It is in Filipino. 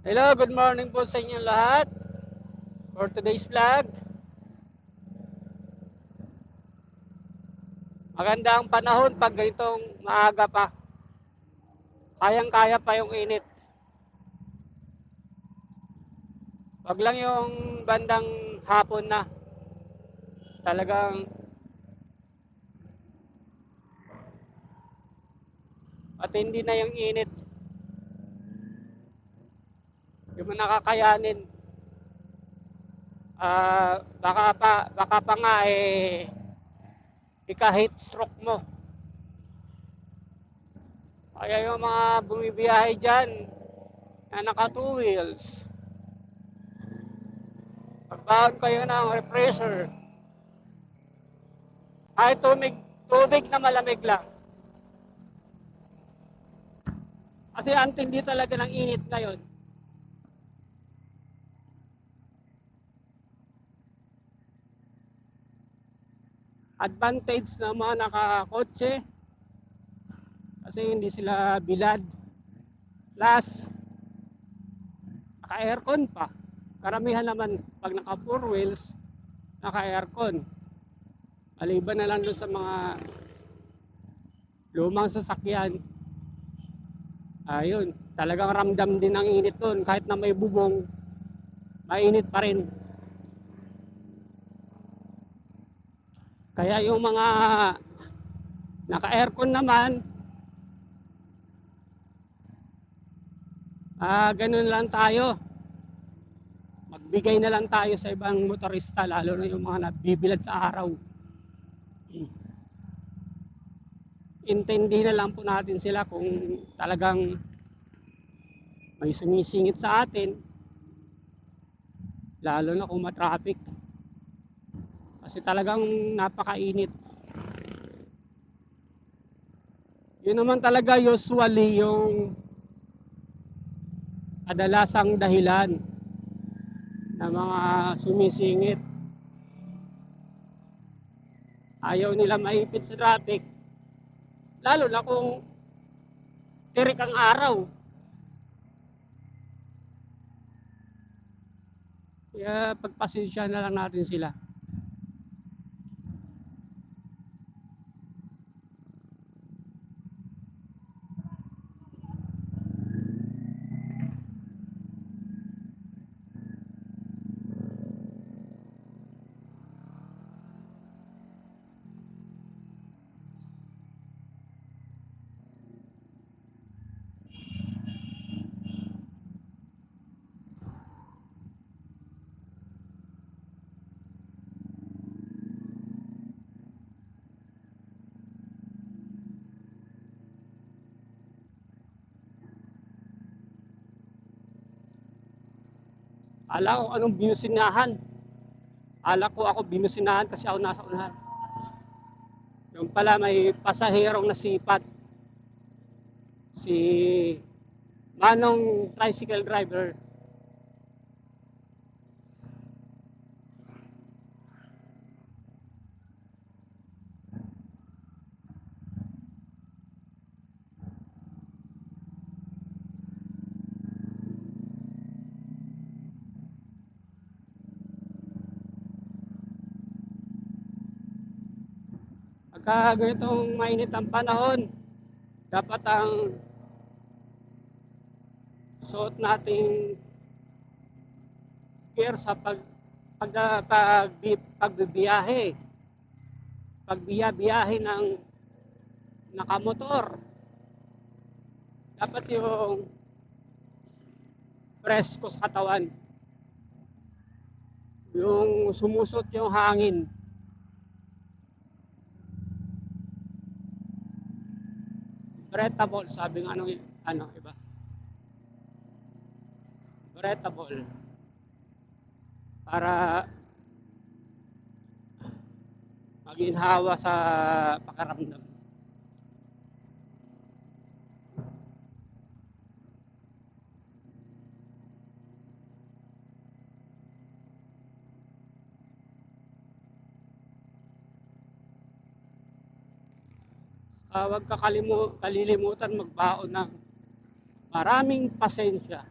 Hello, good morning po sa inyo lahat. For today's vlog. Maganda ang panahon pag ganitong maaga pa. Kayang-kaya pa yung init. Wag lang yung bandang hapon na. Talagang matindi na yung init. Hindi mo nakakayanin. Ah, baka pa baka pa nga eh ika-heat stroke mo. Kaya yung mga bumibiyahe dyan na naka two wheels, magbaon kayo ng refresher. Ay tubig, tubig na malamig lang. Kasi ang tindi talaga ng init ngayon. Advantage ng mga nakakotse. Kasi hindi sila bilad. Plus naka-aircon pa. Karamihan naman pag naka four wheels naka-aircon. Maliban na lang doon sa mga lumang sasakyan. Ayun talagang ramdam din ang init doon. Kahit na may bubong mainit pa rin Kaya yung mga naka-aircon naman, ah ganun lang tayo. Magbigay na lang tayo sa ibang motorista, lalo na yung mga nabibilad sa araw. Intindi na lang po natin sila kung talagang may sumisingit sa atin, lalo na kung matraffic. Kasi talagang napakainit. Yun naman talaga usually yung kadalasang dahilan ng mga sumisingit. Ayaw nila maipit sa traffic. Lalo na kung tirik ang araw. Kaya pagpasensya na lang natin sila. Ala ko anong binusinahan. Ala ko ako binusinahan kasi ako nasa unahan. Yung pala may pasaherong nasipat. Si Manong tricycle driver. Pagka ganitong mainit ang panahon, dapat ang suot nating gear sa pag pag, pag, pagbibiyahe. Pagbiyahe ng nakamotor. Dapat yung presko sa katawan. Yung sumusot yung hangin. Breathable, sabi ng anong ano iba. Breathable. Para maginhawa sa pakaramdam. Uh, huwag ka kalimu- kalilimutan magbaon ng maraming pasensya